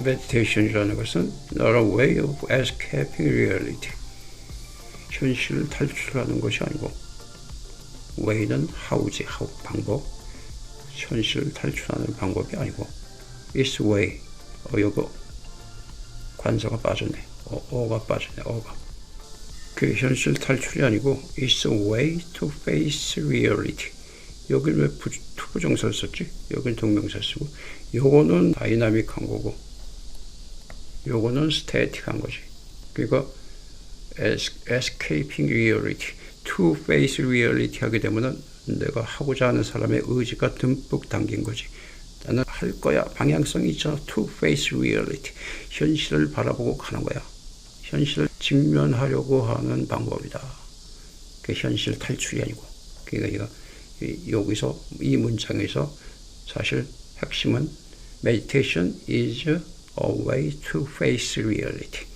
meditation이라는 것은 not a way of escaping reality. 현실을 탈출하는 것이 아니고 way는 how지, how 방법. 현실을 탈출하는 방법이 아니고 is way. 어, 요거 관사가 빠졌네. 어, 어가 빠졌네. 어가. 그 현실 탈출이 아니고 is a way to face reality. 여기는 왜 부, 투부정사를 썼지? 여기는 동명사 쓰고 요거는 다이나믹한 거고 요거는 스태틱한 거지. 그러니까 es- escaping reality, to face reality 하게 되면은 내가 하고자 하는 사람의 의지가 듬뿍 담긴 거지. 나는 할 거야. 방향성이 있잖아. to face reality. 현실을 바라보고 가는 거야. 현실을 직면하려고 하는 방법이다. 그 현실 탈출이 아니고. 그러니까 여기서 이 문장에서 사실 핵심은 meditation is a way to face reality.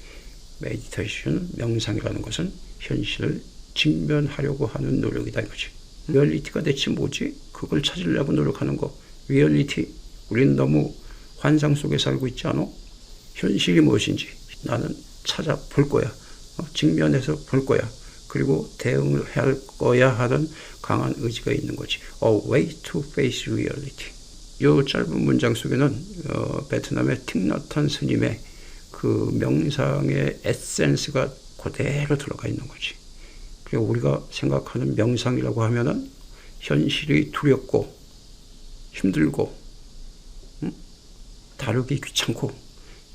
meditation 명상이라는 것은 현실을 직면하려고 하는 노력이다 이거지. 리얼리티가 대체 뭐지? 그걸 찾으려고 노력하는 거. 리얼리티. 우리는 너무 환상 속에 살고 있지 않아? 현실이 무엇인지 나는 찾아볼 거야. 어, 직면해서 볼 거야. 그리고 대응을 할 거야 하는 강한 의지가 있는 거지. A way to face reality. 이 짧은 문장 속에는 어, 베트남의 틱너턴 스님의 그 명상의 에센스가 그대로 들어가 있는 거지. 그리고 우리가 생각하는 명상이라고 하면은 현실이 두렵고 힘들고 음? 다루기 귀찮고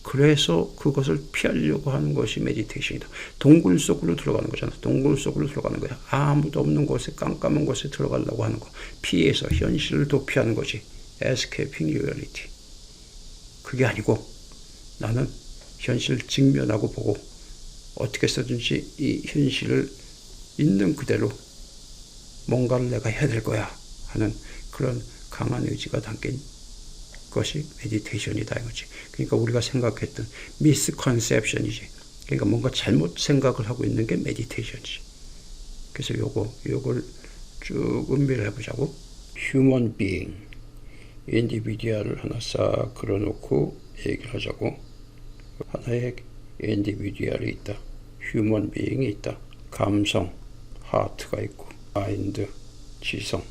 그래서 그것을 피하려고 하는 것이 메디테이션이다. 동굴 속으로 들어가는 거잖아. 동굴 속으로 들어가는 거야. 아무도 없는 곳에 깜깜한 곳에 들어가려고 하는 거. 피해서 현실을 도피하는 거지. Escaping reality. 그게 아니고 나는 현실 직면하고 보고 어떻게 해서든지 이 현실을 있는 그대로 뭔가를 내가 해야 될 거야 하는 그런 강한 의지가 담긴 것이 메디테이션이다 이거지. 그러니까 우리가 생각했던 미스컨셉션이지. 그러니까 뭔가 잘못 생각을 하고 있는 게 메디테이션이지. 그래서 요거 요걸 쭉 음미를 해보자고. 휴먼 비잉 인디비디아를 하나 싹 그려놓고 얘기를 하자고. 하나의 인디비디아이 있다. 휴먼 비잉이 있다. 감성, 하트가 있고, 마인드, 지성,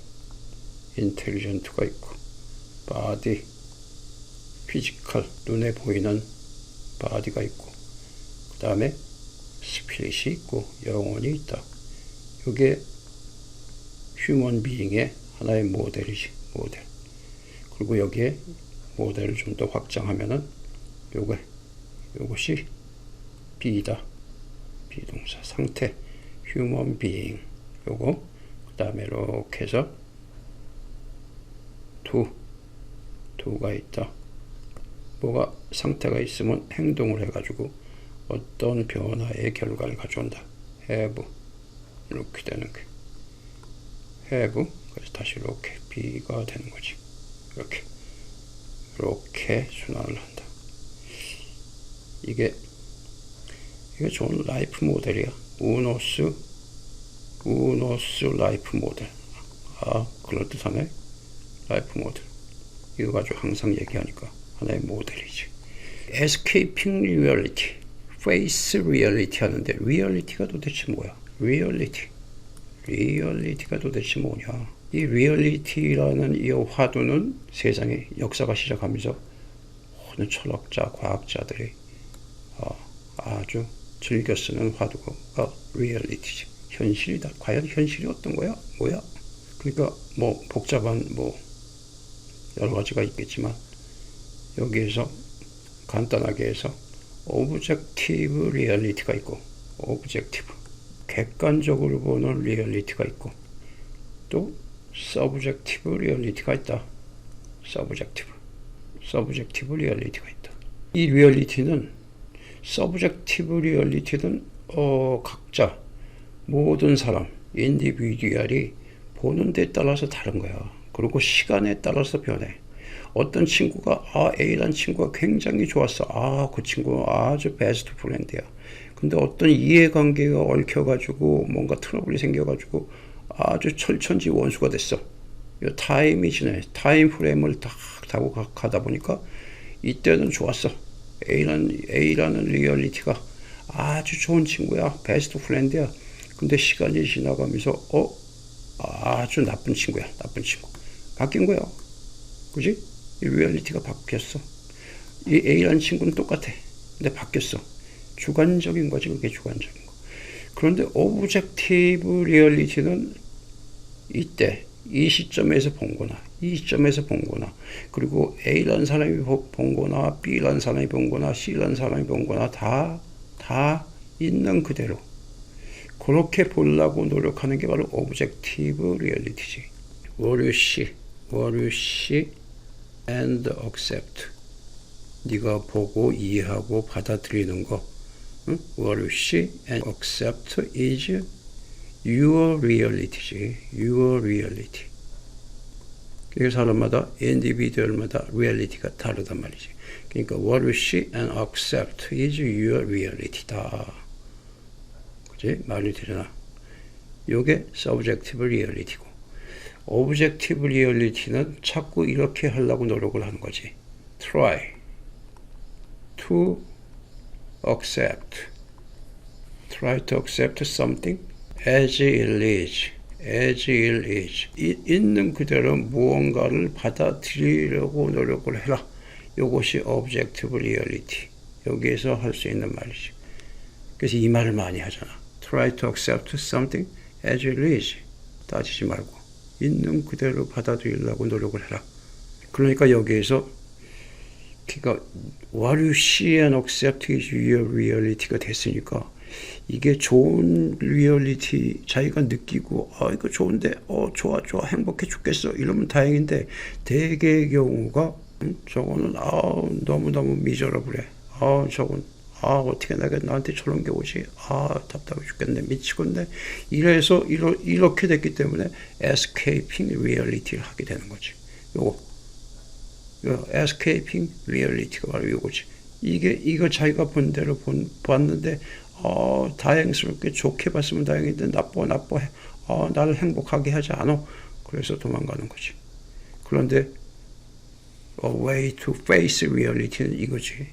인텔리전트가 있고, 바디, 피지컬, 눈에 보이는 바디가 있고, 그 다음에 스피릿이 있고, 영혼이 있다. 이게 휴먼 비잉의 하나의 모델이지, 모델. 그리고 여기에 모델을 좀 더 확장하면은, 요거, 요것이 비다. 비동사 상태 휴먼 비잉 요거 그 다음에 이렇게 해서 두 두가 있다. 뭐가 상태가 있으면 행동을 해가지고 어떤 변화의 결과를 가져온다. have 이렇게 되는 게. have 그래서 다시 이렇게 B가 되는 거지 이렇게 이렇게 순환을 한다 이게 이게 좋은 라이프 모델이야. 우노스, 우노스 라이프 모델. 아, 그럴듯하네. 라이프 모델. 이거 가지고 항상 얘기하니까 하나의 모델이지. escaping reality, face reality 하는데 리얼리티가 도대체 뭐야? 리얼리티. 리얼리티가 도대체 뭐냐? 이 리얼리티라는 이 화두는 세상의 역사가 시작하면서 어느 철학자, 과학자들이 어, 아주 즐겨 쓰는 화두가 리얼리티지. 현실이다. 과연 현실이 어떤 거야? 뭐야? 그러니까 뭐 복잡한 뭐 여러 가지가 있겠지만 여기에서 간단하게 해서 오브젝티브 리얼리티가 있고 오브젝티브 객관적으로 보는 리얼리티가 있고 또 서브젝티브 리얼리티가 있다. 서브젝티브 서브젝티브 리얼리티가 있다. 이 리얼리티는 서브젝티브 리얼리티는 어, 각자 모든 사람 인디비듀얼이 보는 데 따라서 다른 거야. 그리고 시간에 따라서 변해. 어떤 친구가 아 A라는 친구가 굉장히 좋았어. 아 그 친구 아주 베스트 프렌드야. 근데 어떤 이해관계가 얽혀가지고 뭔가 트러블이 생겨가지고 아주 철천지 원수가 됐어. 이 타임이 지내. 타임 프레임을 딱 타고 가- 가다 보니까 이때는 좋았어. A라는, A라는 리얼리티가 아주 좋은 친구야. 베스트 프렌드야. 근데 시간이 지나가면서, 어? 아주 나쁜 친구야. 나쁜 친구. 바뀐 거야. 그지? 이 리얼리티가 바뀌었어. 이 A라는 친구는 똑같아. 근데 바뀌었어. 주관적인 거지. 그게 주관적인 거. 그런데 오브젝티브 리얼리티는 이때 이 시점에서 본 거나 이 시점에서 본 거나 그리고 A라는 사람이 본 거나 B라는 사람이 본 거나 C라는 사람이 본 거나 다 다 있는 그대로 그렇게 보려고 노력하는 게 바로 오브젝티브 리얼리티지. What you see, what you see and accept. 네가 보고 이해하고 받아들이는 거. 응? What you see and accept is your reality지. Your reality. 그 사람마다 인디비듀얼마다 리얼리티가 다르단 말이지. 그러니까 what you see and accept is your reality다. 그지? 말이 되잖아. 요게 subjective reality고 objective reality는 자꾸 이렇게 하려고 노력을 하는 거지. try to accept try to accept something as it is as it is 이, 있는 그대로 무언가를 받아들이려고 노력을 해라. 이것이 objective reality. 여기에서 할 수 있는 말이지. 그래서 이 말을 많이 하잖아. Try to accept something as it is. 따지지 말고 있는 그대로 받아들이려고 노력을 해라. 그러니까 여기에서 그러니까 what you see and accept is your reality가 됐으니까 이게 좋은 리얼리티 자기가 느끼고 아 이거 좋은데 어 좋아 좋아 행복해 죽겠어. 이러면 다행인데 대개의 경우가 음, 저거는 아 너무 너무 미저러블해. 아 저건 아 어떻게 내가 나한테 저런 게 오지? 아 답답해 죽겠네. 미치겠네. 이래서 이러, 이렇게 됐기 때문에 escaping reality를 하게 되는 거지. 요거. 요 escaping reality가 바로 이거지. 이게 이거 자기가 본 대로 본, 봤는데 어, 다행스럽게 좋게 봤으면 다행인데 나빠 나빠해. 어, 나를 행복하게 하지 않아. 그래서 도망가는 거지. 그런데 a way to face reality는 이거지.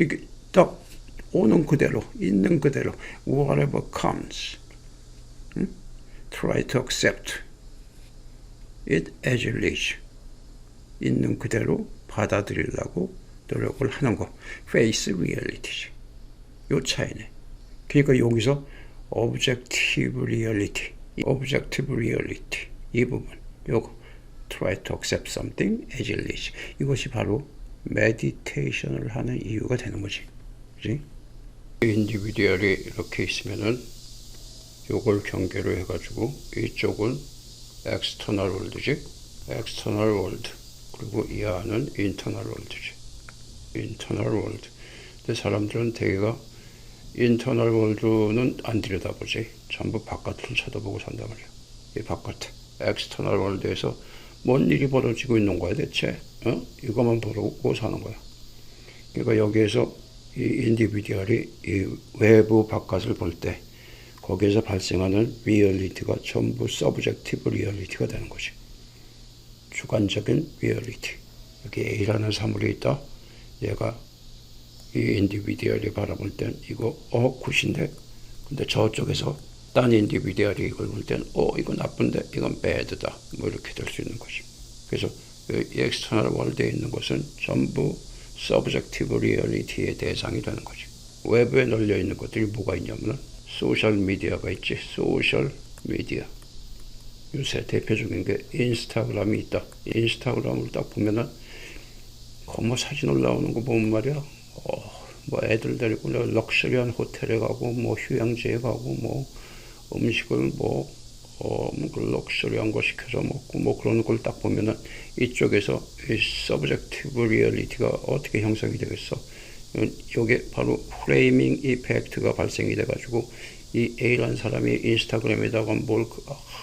이게 딱 오는 그대로 있는 그대로 whatever comes. 응? Try to accept it as it is. 있는 그대로 받아들이려고 노력을 하는 거. face reality지. 요 차이네. 그러니까 여기서 objective reality, objective reality 이 부분, 요거 try to accept something as it is. 이것이 바로 meditation을 하는 이유가 되는 거지. 그지? 인디비듀얼이 이렇게 있으면은 요걸 경계로 해가지고 이쪽은 external world지. external world. 그리고 이 안은 internal world지. internal world. 근데 사람들은 대개가 인터널 월드는 안 들여다보지. 전부 바깥을 쳐다보고 산단 말이야. 이 바깥, 엑스터널 월드에서 뭔 일이 벌어지고 있는 거야 대체? 어? 이것만 보고 사는 거야. 그러니까 여기에서 이 인디비듀얼이 이 외부 바깥을 볼 때 거기에서 발생하는 리얼리티가 전부 서브젝티브 리얼리티가 되는 거지. 주관적인 리얼리티. 여기 A라는 사물이 있다. 얘가 이 인디비디얼이 바라볼 땐 이거 어 굿인데? 근데 저쪽에서 딴 인디비디얼이 이걸 볼 땐 어 이거 나쁜데? 이건 배드다. 뭐 이렇게 될 수 있는 것이. 그래서 이 엑스터널 월드에 있는 것은 전부 서브젝티브 리얼리티의 대상이 되는 거지. 외부에 널려 있는 것들이 뭐가 있냐면은 소셜 미디어가 있지. 소셜 미디어 요새 대표적인 게 인스타그램이 있다. 인스타그램을 딱 보면은 어머 사진 올라오는 거 보면 말이야 어, 뭐 애들 데리고 럭셔리한 호텔에 가고 뭐 휴양지에 가고 뭐 음식을 뭐 어, 뭐그 럭셔리한 거 시켜서 먹고 뭐 그런 걸 딱 보면은 이쪽에서 이 서브젝티브 리얼리티가 어떻게 형성이 되겠어? 이게 바로 프레이밍 이펙트가 발생이 돼가지고 이 A라는 사람이 인스타그램에다가 뭘 그,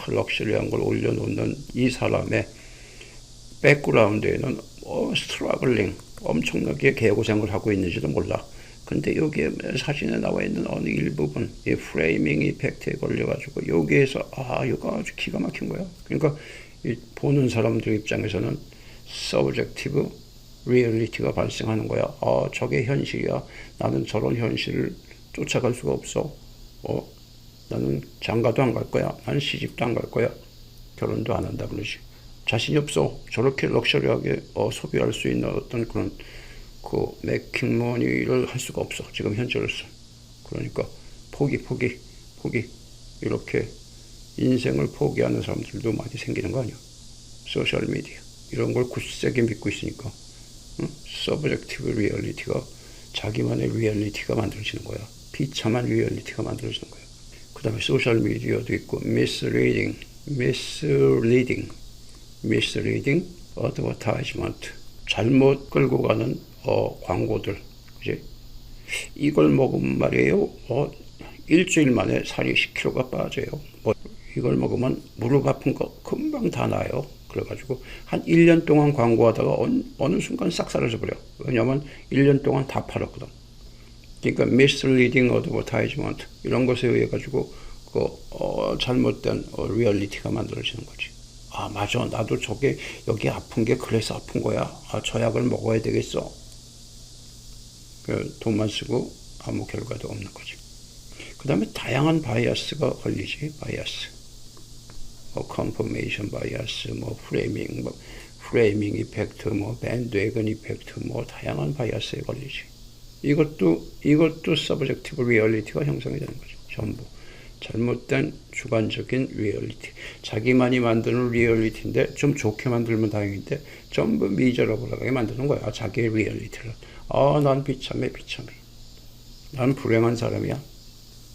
럭셔리한 걸 올려놓는 이 사람의 백그라운드에는 어, 스트러글링 엄청나게 개고생을 하고 있는지도 몰라. 근데 여기에 사진에 나와 있는 어느 일부분, 이 프레이밍 이펙트에 걸려가지고 여기에서 아 이거 아주 기가 막힌 거야. 그러니까 이 보는 사람들 입장에서는 서브젝티브 리얼리티가 발생하는 거야. 아, 저게 현실이야. 나는 저런 현실을 쫓아갈 수가 없어. 어, 나는 장가도 안 갈 거야. 나는 시집도 안 갈 거야. 결혼도 안 한다 그러지. 자신이 없어. 저렇게 럭셔리하게 어, 소비할 수 있는 어떤 그런 그 맥킹머니를 할 수가 없어. 지금 현재로서. 그러니까 포기, 포기, 포기. 이렇게 인생을 포기하는 사람들도 많이 생기는 거 아니야. 소셜 미디어. 이런 걸 굳세게 믿고 있으니까. 응? 서브젝티브 리얼리티가 자기만의 리얼리티가 만들어지는 거야. 비참한 리얼리티가 만들어지는 거야. 그 다음에 소셜 미디어도 있고 misleading advertisement 잘못 끌고 가는 어, 광고들. 그지? 이걸 먹으면 말이에요 어, 일주일 만에 살이 10kg가 빠져요. 뭐 이걸 먹으면 무릎 아픈 거 금방 다 나요. 그래가지고 한 1년 동안 광고하다가 어느, 어느 순간 싹 사라져 버려. 왜냐면 1년 동안 다 팔았거든. 그러니까 misleading advertisement 이런 것에 의해 가지고 그 어, 잘못된 어, 리얼리티가 만들어지는 거지. 아 맞아 나도 저게 여기 아픈 게 그래서 아픈 거야. 아, 저 약을 먹어야 되겠어. 그 돈만 쓰고 아무 결과도 없는 거지. 그 다음에 다양한 바이어스가 걸리지 바이어스. 뭐 컨퍼메이션 바이어스, 뭐 프레이밍, 뭐 프레이밍 이펙트, 뭐 밴드웨건 이펙트, 뭐 다양한 바이어스에 걸리지. 이것도 이것도 서브젝티브 리얼리티가 형성이 되는 거죠. 전부 잘못된 주관적인 리얼리티. 자기만이 만드는 리얼리티인데 좀 좋게 만들면 다행인데 전부 미저러블하게 만드는 거야. 자기의 리얼리티를. 아, 난 비참해, 비참해. 난 불행한 사람이야.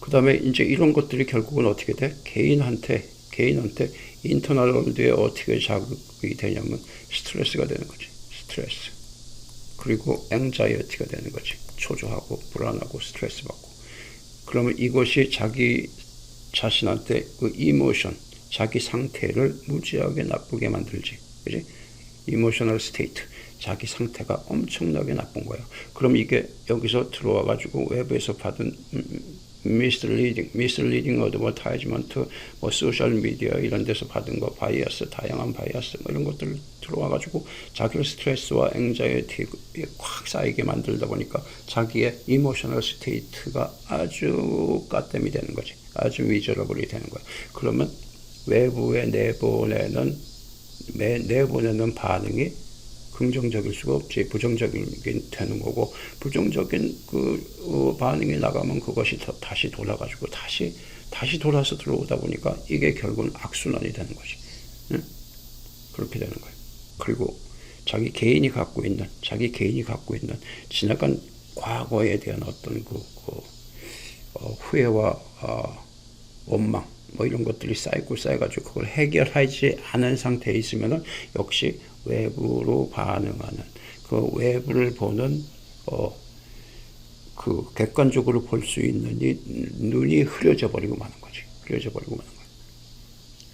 그 다음에 이제 이런 것들이 결국은 어떻게 돼? 개인한테, 개인한테 인터널 월드에 어떻게 자극이 되냐면 스트레스가 되는 거지. 스트레스. 그리고 앵자이어티가 되는 거지. 초조하고 불안하고 스트레스 받고. 그러면 이것이 자기 자신한테 그 이모션, 자기 상태를 무지하게 나쁘게 만들지. 그지? 이모셔널 스테이트. 자기 상태가 엄청나게 나쁜 거야. 그럼 이게 여기서 들어와 가지고 웹에서 받은 미스리딩, 미스리딩 어드버타이즈먼트, 뭐 소셜 미디어 이런 데서 받은 거 바이어스, 다양한 바이어스 뭐 이런 것들 들어와 가지고 자기를 스트레스와 앵자이티에 꽉 쌓이게 만들다 보니까 자기의 이모셔널 스테이트가 아주 까땜이 되는 거지. 아주 미저러블이 되는 거야. 그러면 외부에 내보내는 내보내는 반응이 긍정적일 수가 없지 부정적이게 되는 거고 부정적인 그 어, 반응이 나가면 그것이 다시 돌아가지고 다시 다시 돌아서 들어오다 보니까 이게 결국은 악순환이 되는 거지 응? 그렇게 되는 거예요 그리고 자기 개인이 갖고 있는 자기 개인이 갖고 있는 지나간 과거에 대한 어떤 그, 그 어, 후회와 어, 원망 뭐 이런 것들이 쌓이고 쌓여가지고 그걸 해결하지 않은 상태에 있으면은 역시 외부로 반응하는 그 외부를 보는 어, 그 객관적으로 볼 수 있는 이 눈이 흐려져 버리고 마는 거지. 흐려져 버리고 마는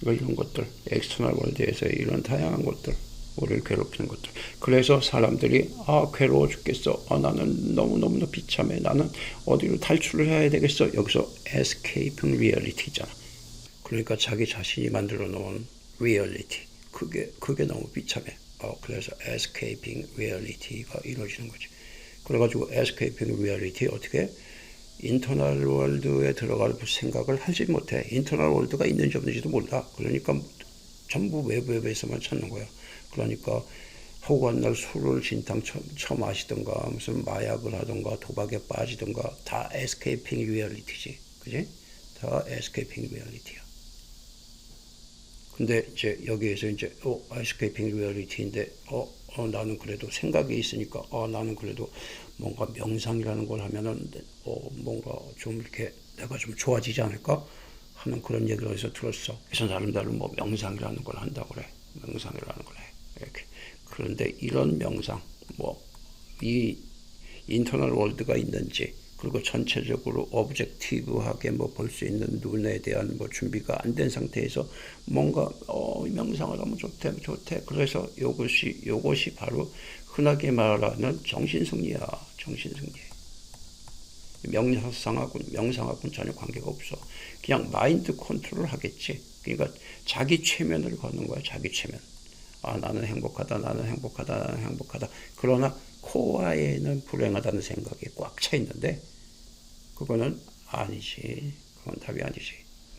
거야. 이런 것들, 엑스터널 월드에서 이런 다양한 것들, 우리를 괴롭히는 것들. 그래서 사람들이 아 괴로워 죽겠어. 아 나는 너무 너무 비참해. 나는 어디로 탈출을 해야 되겠어. 여기서 escaping reality 있잖아. 그러니까 자기 자신이 만들어 놓은 reality. 그게 그게 너무 비참해. 어, 그래서 escaping reality가 이루어지는 거지. 그래가지고 escaping reality 어떻게 인터널 월드에 들어갈 생각을 하지 못해. 인터널 월드가 있는지 없는지도 몰라. 그러니까 전부 외부에서만 찾는 거야. 그러니까 허구한 날 술을 진탕 쳐, 쳐 마시던가 무슨 마약을 하던가 도박에 빠지던가 다 escaping reality지. 그지? 다 escaping reality야. 근데 이제 여기에서 이제 어 에스케이핑 리얼리티인데 어, 어 나는 그래도 생각이 있으니까 어 나는 그래도 뭔가 명상이라는 걸 하면은 어 뭔가 좀 이렇게 내가 좀 좋아지지 않을까 하는 그런 얘기를 어디서 들었어. 그래서 나름대로 뭐 명상이라는 걸 한다고 그래. 명상이라는 걸 해. 이렇게. 그런데 이런 명상 뭐 이 인터널 월드가 있는지 그리고 전체적으로 오브젝티브하게 뭐 볼 수 있는 눈에 대한 뭐 준비가 안 된 상태에서 뭔가 어 명상을 하면 좋대 좋대. 그래서 이것이 이것이 바로 흔하게 말하는 정신승리야 정신승리. 명상하고 명상하고는 전혀 관계가 없어. 그냥 마인드 컨트롤 하겠지. 그러니까 자기 최면을 거는 거야 자기 최면 아 나는 행복하다 나는 행복하다 나는 행복하다. 그러나 코어에는 불행하다는 생각이 꽉 차 있는데 그거는 아니지. 그건 답이 아니지.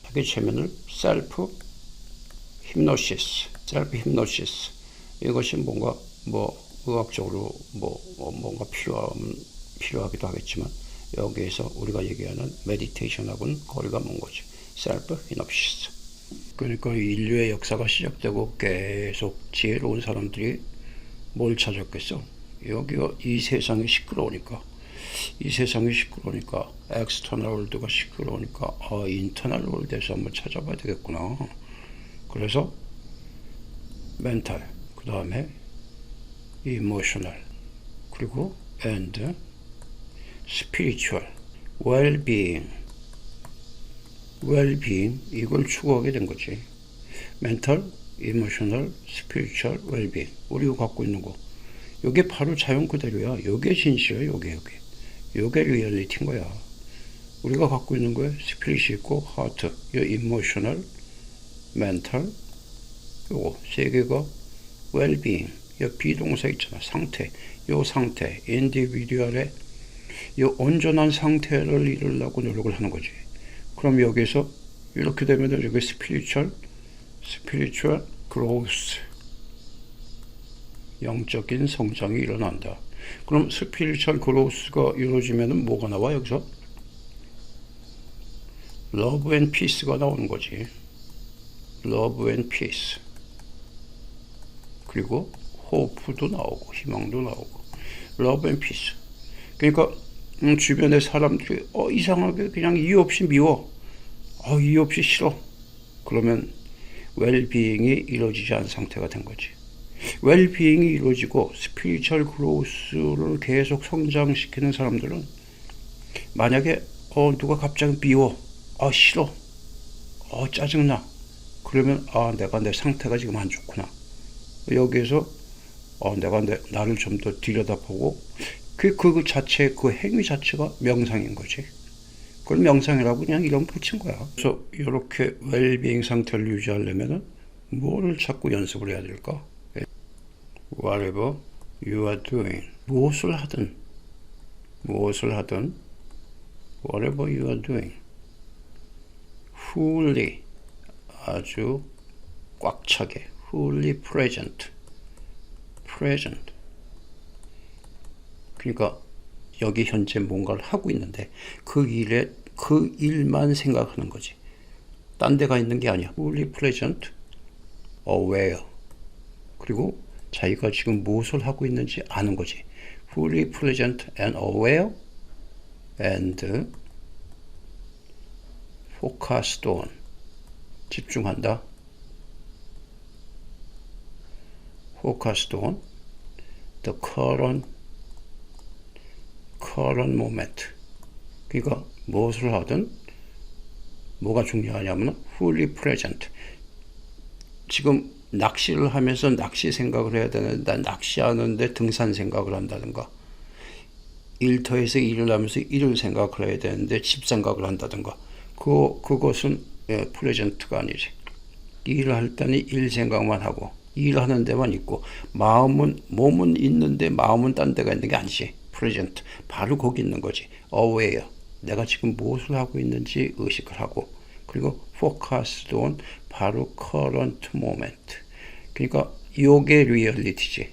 답의 최면을 셀프 힘노시스 셀프 힘노시스 이것이 뭔가 뭐 의학적으로 뭐 어, 뭔가 필요함 필요하기도 하겠지만 여기에서 우리가 얘기하는 메디테이션하고는 거리가 먼 거지. 셀프 히노시스 그러니까 인류의 역사가 시작되고 계속 지혜로운 사람들이 뭘 찾았겠어? 여기가 이 세상이 시끄러우니까 이 세상이 시끄러우니까 엑스터널 월드가 시끄러우니까 아 인터널 월드에서 한번 찾아봐야 되겠구나. 그래서 멘탈 그 다음에 이모셔널 그리고 and spiritual well-being well-being 이걸 추구하게 된 거지. mental, emotional, spiritual well-being 우리가 갖고 있는 거. 이게 바로 자연 그대로야. 이게 진실이야. 요게 요게. 요게 리얼리티인 거야. 우리가 갖고 있는 거에 스피릿이 있고 하트, 요 emotional, mental 요거 세 개가 well-being 요 비동사 있잖아. 상태. 요 상태 individual의 요 온전한 상태를 이루려고 노력을 하는 거지. 그럼 여기서 이렇게 되면 여기 스피리추얼, 스피리추얼 그로스 영적인 성장이 일어난다. 그럼 스피리추얼 그로스가 이루어지면은 뭐가 나와 여기서? 러브 앤 피스가 나오는 거지. 러브 앤 피스. 그리고 호프도 나오고 희망도 나오고 러브 앤 피스. 그러니까 음, 주변의 사람들이 어, 이상하게 그냥 이유 없이 미워. 어, 이유 없이 싫어. 그러면 웰비잉이 이루어지지 않은 상태가 된 거지. 웰비잉이 이루어지고 스피리추얼 그로스를 계속 성장시키는 사람들은 만약에 어, 누가 갑자기 미워. 아, 싫어. 어, 짜증나. 그러면 아, 내가 내 상태가 지금 안 좋구나. 여기에서 어, 내가 내, 나를 좀 더 들여다보고 그, 그 자체, 그 행위 자체가 명상인 거지. 그걸 명상이라고 그냥 이름 붙인 거야. 그래서 이렇게 웰빙 상태를 유지하려면은 뭐를 자꾸 연습을 해야 될까? Whatever you are doing. 무엇을 하든, 무엇을 하든, whatever you are doing. fully, 아주 꽉 차게, fully present. present. 그러니까 여기 현재 뭔가를 하고 있는데 그 일에 그 일만 생각하는 거지. 딴 데가 있는 게 아니야. fully present, aware. 그리고 자기가 지금 무엇을 하고 있는지 아는 거지. fully present and aware and focused on. 집중한다. focused on the current current moment. 그러니까 무엇을 하든 뭐가 중요하냐면 fully present. 지금 낚시를 하면서 낚시 생각을 해야 되는데 난 낚시하는데 등산 생각을 한다든가 일터에서 일을 하면서 일을 생각을 해야 되는데 집 생각을 한다든가 그 그것은 예, 프레젠트가 아니지. 일을 할 때는 일 생각만 하고 일하는 데만 있고 마음은 몸은 있는데 마음은 딴 데가 있는 게 아니지. 프레젠트 바로 거기 있는 거지. aware 내가 지금 무엇을 하고 있는지 의식을 하고 그리고 focused on 바로 current moment 그러니까 요게 리얼리티지.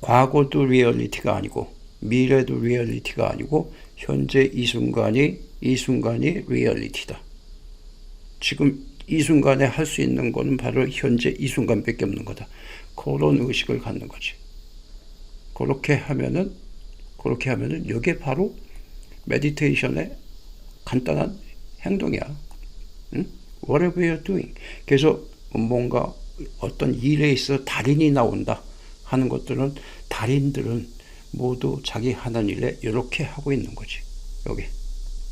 과거도 리얼리티가 아니고 미래도 리얼리티가 아니고 현재 이 순간이 이 순간이 리얼리티다. 지금 이 순간에 할 수 있는 거는 바로 현재 이 순간밖에 없는 거다. 그런 의식을 갖는 거지. 그렇게 하면은 그렇게 하면은 이게 바로 메디테이션의 간단한 행동이야. 응? Whatever you're doing. 그래서 뭔가 어떤 일에 있어 달인이 나온다 하는 것들은 달인들은 모두 자기 하는 일에 이렇게 하고 있는 거지. 여기.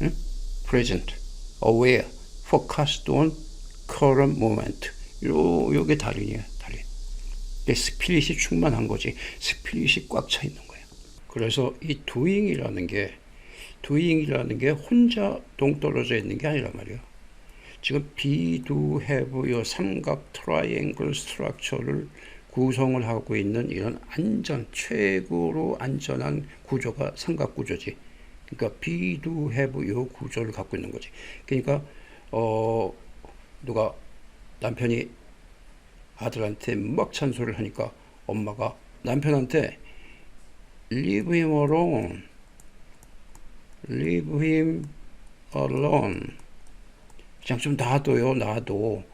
응? Present, aware, focused on current moment. 요, 요게 달인이야, 달인. 스피릿이 충만한 거지. 스피릿이 꽉 차 있는 거야. 그래서 이 doing이라는 게 doing이라는 게 혼자 동떨어져 있는 게 아니란 말이야. 지금 be, do, have 요 삼각 트라이앵글 스트럭처를 구성을 하고 있는 이런 안전 최고로 안전한 구조가 삼각 구조지. 그러니까 be do have 요 구조를 갖고 있는 거지. 그러니까 어 누가 남편이 아들한테 막 찬소리를 하니까 엄마가 남편한테 leave him alone, leave him alone. 그냥 좀 놔둬요, 놔둬.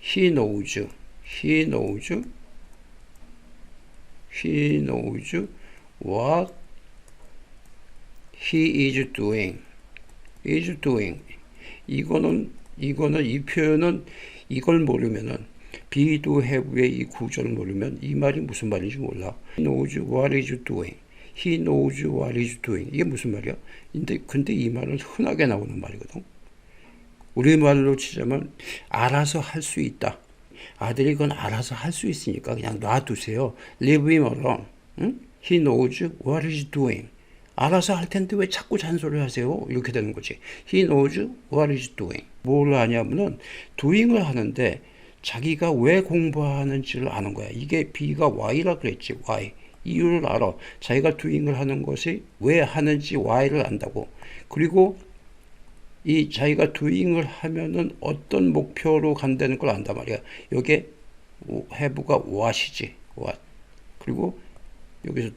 He knows, he knows, he knows what he is doing, is doing. 이거는 이거는 이 표현은 이걸 모르면은 be do have의 이 구조를 모르면 이 말이 무슨 말인지 몰라. He knows what is doing. He knows what is doing. 이게 무슨 말이야? 근데 근데 이 말은 흔하게 나오는 말이거든. 우리말로 치자면 알아서 할 수 있다. 아들이 그건 알아서 할 수 있으니까 그냥 놔두세요. Leave him alone. 응? He knows what is doing. 알아서 할 텐데 왜 자꾸 잔소리 하세요? 이렇게 되는 거지. He knows what is doing. 뭘 하냐면은 doing을 하는데 자기가 왜 공부하는지를 아는 거야. 이게 B가 Y라 그랬지. Y. 이유를 알아. 자기가 doing을 하는 것이 왜 하는지 Y를 안다고. 그리고 이 자기가 doing을 하면은 어떤 목표로 간다는 걸 안단 말이야. 여기에 have가 what이지. what. 그리고 여기서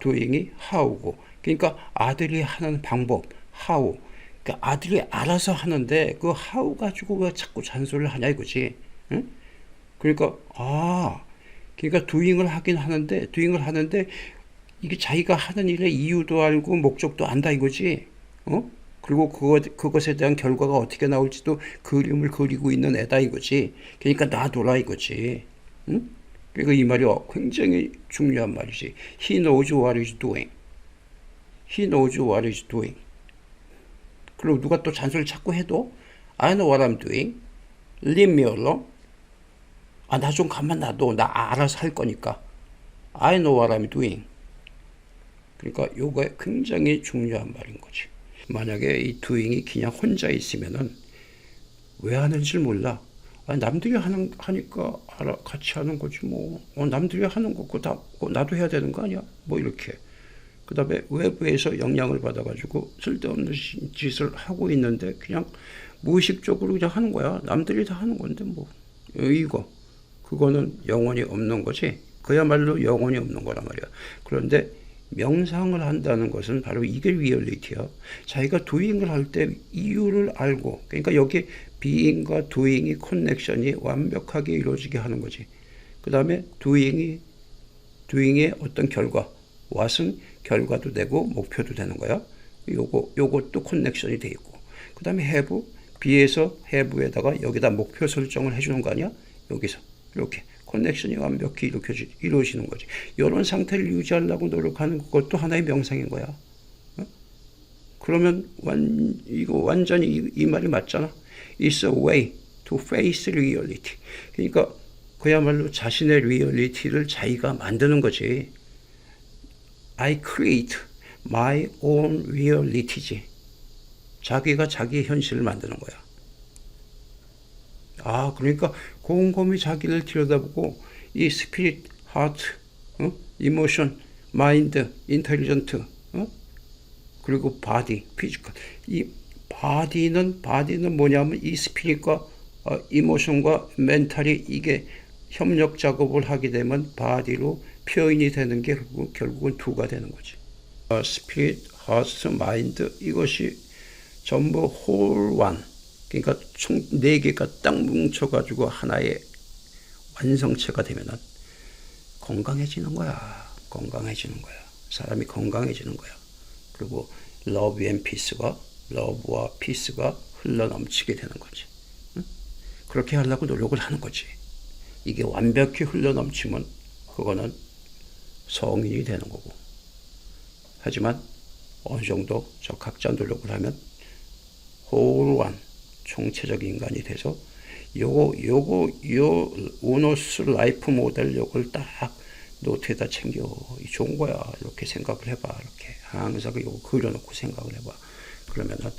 doing이 how고. 그러니까 아들이 하는 방법 how. 그러니까 아들이 알아서 하는데 그 how 가지고 왜 자꾸 잔소리를 하냐 이거지. 응? 그러니까 아 그러니까 doing을 하긴 하는데 doing을 하는데 이게 자기가 하는 일의 이유도 알고 목적도 안다 이거지. 어? 그리고 그것, 그것에 대한 결과가 어떻게 나올지도 그림을 그리고 있는 애다 이거지. 그러니까 놔둬라 이거지. 응? 그러니까 이 말이 굉장히 중요한 말이지. He knows what he's doing. He knows what he's doing. 그리고 누가 또 잔소리 자꾸 해도 I know what I'm doing. Leave me alone. 아, 나 좀 가만 놔둬. 나 알아서 할 거니까. I know what I'm doing. 그러니까 요거 굉장히 중요한 말인 거지. 만약에 이 doing이 그냥 혼자 있으면은 왜 하는지 몰라. 아니, 남들이 하는 하니까 알아 같이 하는 거지 뭐. 어, 남들이 하는 거고 다 어, 나도 해야 되는 거 아니야? 뭐 이렇게. 그 다음에 외부에서 영향을 받아가지고 쓸데없는 짓을 하고 있는데 그냥 무의식적으로 그냥 하는 거야. 남들이 다 하는 건데 뭐 이거 그거는 영혼이 없는 거지. 그야말로 영혼이 없는 거란 말이야. 그런데 명상을 한다는 것은 바로 이게 리얼리티야. 자기가 도잉을 할 때 이유를 알고, 그러니까 여기 비잉과 도잉이 커넥션이 완벽하게 이루어지게 하는 거지. 그 다음에 도잉이, 도잉의 어떤 결과, 왓은 결과도 되고 목표도 되는 거야. 요거, 요것도 커넥션이 돼 있고. 그 다음에 have, B에서 have에다가 여기다 목표 설정을 해주는 거 아니야? 여기서. 이렇게. 커넥션이 완벽히 이루어지, 이루어지는 거지. 이런 상태를 유지하려고 노력하는 것도 하나의 명상인 거야. 어? 그러면 완, 이거 완전히 이, 이 말이 맞잖아. It's a way to face reality. 그러니까 그야말로 자신의 리얼리티를 자기가 만드는 거지. I create my own reality지. 자기가 자기 현실을 만드는 거야. 아, 그러니까 곰곰이 자기를 들여다보고 이 스피릿, 하트, 어? 이모션, 마인드, 인텔리전트, 어? 그리고 바디, 피지컬. 이 바디는 바디는 뭐냐면 이 스피릿과 어, 이모션과 멘탈이 이게 협력 작업을 하게 되면 바디로 표현이 되는 게 결국, 결국은 두가 되는 거지. 어, 스피릿, 하트, 마인드 이것이 전부 홀 원. 그러니까 총 네 개가 딱 뭉쳐가지고 하나의 완성체가 되면은 건강해지는 거야. 건강해지는 거야. 사람이 건강해지는 거야. 그리고 러브 앤 피스가 러브와 피스가 흘러 넘치게 되는 거지. 응? 그렇게 하려고 노력을 하는 거지. 이게 완벽히 흘러 넘치면 그거는 성인이 되는 거고. 하지만 어느 정도 적합자 노력을 하면 홀원 총체적 인간이 돼서 요거 요거 요 오너스 라이프 모델 요걸 딱 노트에다 챙겨. 이 좋은 거야. 이렇게 생각을 해봐. 이렇게. 항상 요거 그려놓고 생각을 해봐. 그러면은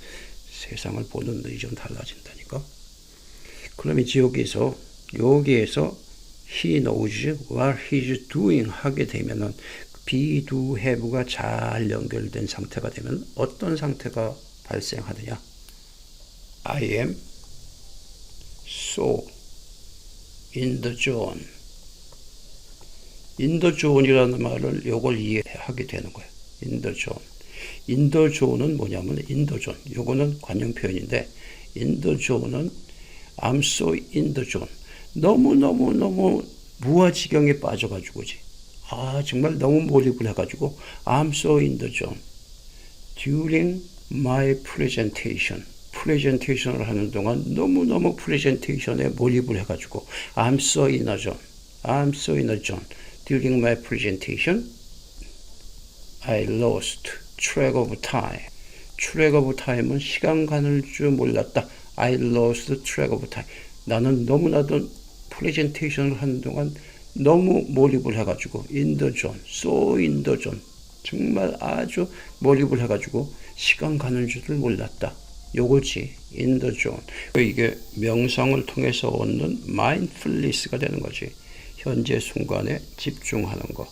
세상을 보는 눈이 좀 달라진다니까. 이제 여기서 여기에서 he knows what he's doing 하게 되면은 be, do, have가 잘 연결된 상태가 되면 어떤 상태가 발생하느냐? I am so in the zone. the zone이라는 말을 요걸 이해하게 되는 거예요. zone. in the zone은 뭐냐면 the zone. 요거는 관용 표현인데 the zone은 I'm so in the zone. 너무너무너무 무아지경에 빠져가지고지. 아, 정말 너무 몰입을 해가지고 I'm so in the zone. During my presentation. 프레젠테이션을 하는 동안 너무너무 프레젠테이션에 몰입을 해가지고 I'm so in a zone. I'm so in a zone. During my presentation, I lost track of time. track of time은 시간 가는 줄 몰랐다. I lost track of time. 나는 너무나도 프레젠테이션을 하는 동안 너무 몰입을 해가지고 in the zone, so in the zone. 정말 아주 몰입을 해가지고 시간 가는 줄을 몰랐다. 요거지 zone. 이게 명상을 통해서 얻는 mindfulness가 되는 거지. 현재 순간에 집중하는 거.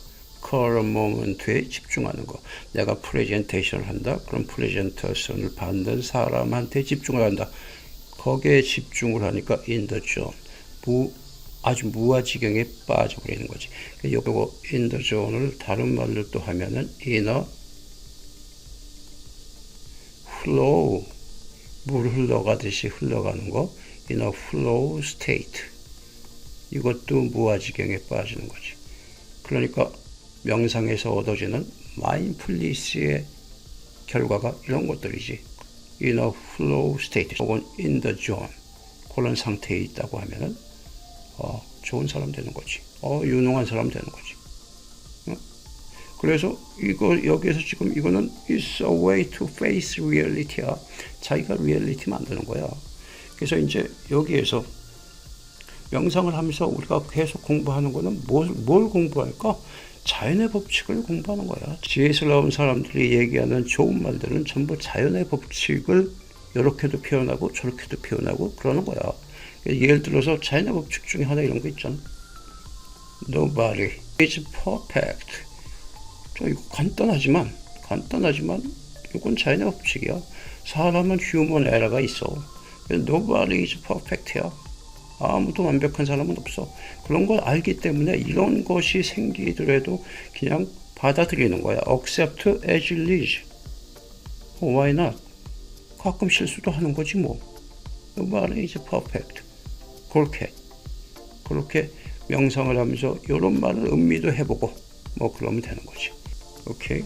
current moment에 집중하는 거. 내가 프레젠테이션을 한다. 그럼 프레젠테이션을 받는 사람한테 집중을 한다. 거기에 집중을 하니까 in the 아주 무아지경에 빠져버리는 거지. 요거 zone을 다른 말로 또 하면은 in a flow. 물 흘러가듯이 흘러가는 거. in a flow state. 이것도 무아지경에 빠지는 거지. 그러니까 명상에서 얻어지는 마인플리스의 결과가 이런 것들이지. in a flow state 혹은 in the zone 그런 상태에 있다고 하면은 어, 좋은 사람 되는 거지. 어, 유능한 사람 되는 거지. 어? 그래서 이거 여기에서 지금 이거는 is a way to face reality야. 자기가 리얼리티 만드는 거야. 그래서 이제 여기에서 명상을 하면서 우리가 계속 공부하는 거는 뭘, 뭘 공부할까? 자연의 법칙을 공부하는 거야. 지혜스러운 사람들이 얘기하는 좋은 말들은 전부 자연의 법칙을 이렇게도 표현하고 저렇게도 표현하고 그러는 거야. 예를 들어서 자연의 법칙 중에 하나 이런 거 있잖아. Nobody is perfect. 저 이거 간단하지만 간단하지만 이건 자연의 법칙이야. 사람은 휴먼 에러가 있어. Nobody is perfect야. 아무도 완벽한 사람은 없어. 그런 걸 알기 때문에 이런 것이 생기더라도 그냥 받아들이는 거야. Accept as it is. Why not? 가끔 실수도 하는 거지 뭐. Nobody is perfect. 그렇게 그렇게 명상을 하면서 이런 말을 음미도 해보고 뭐 그러면 되는 거지. 오케이.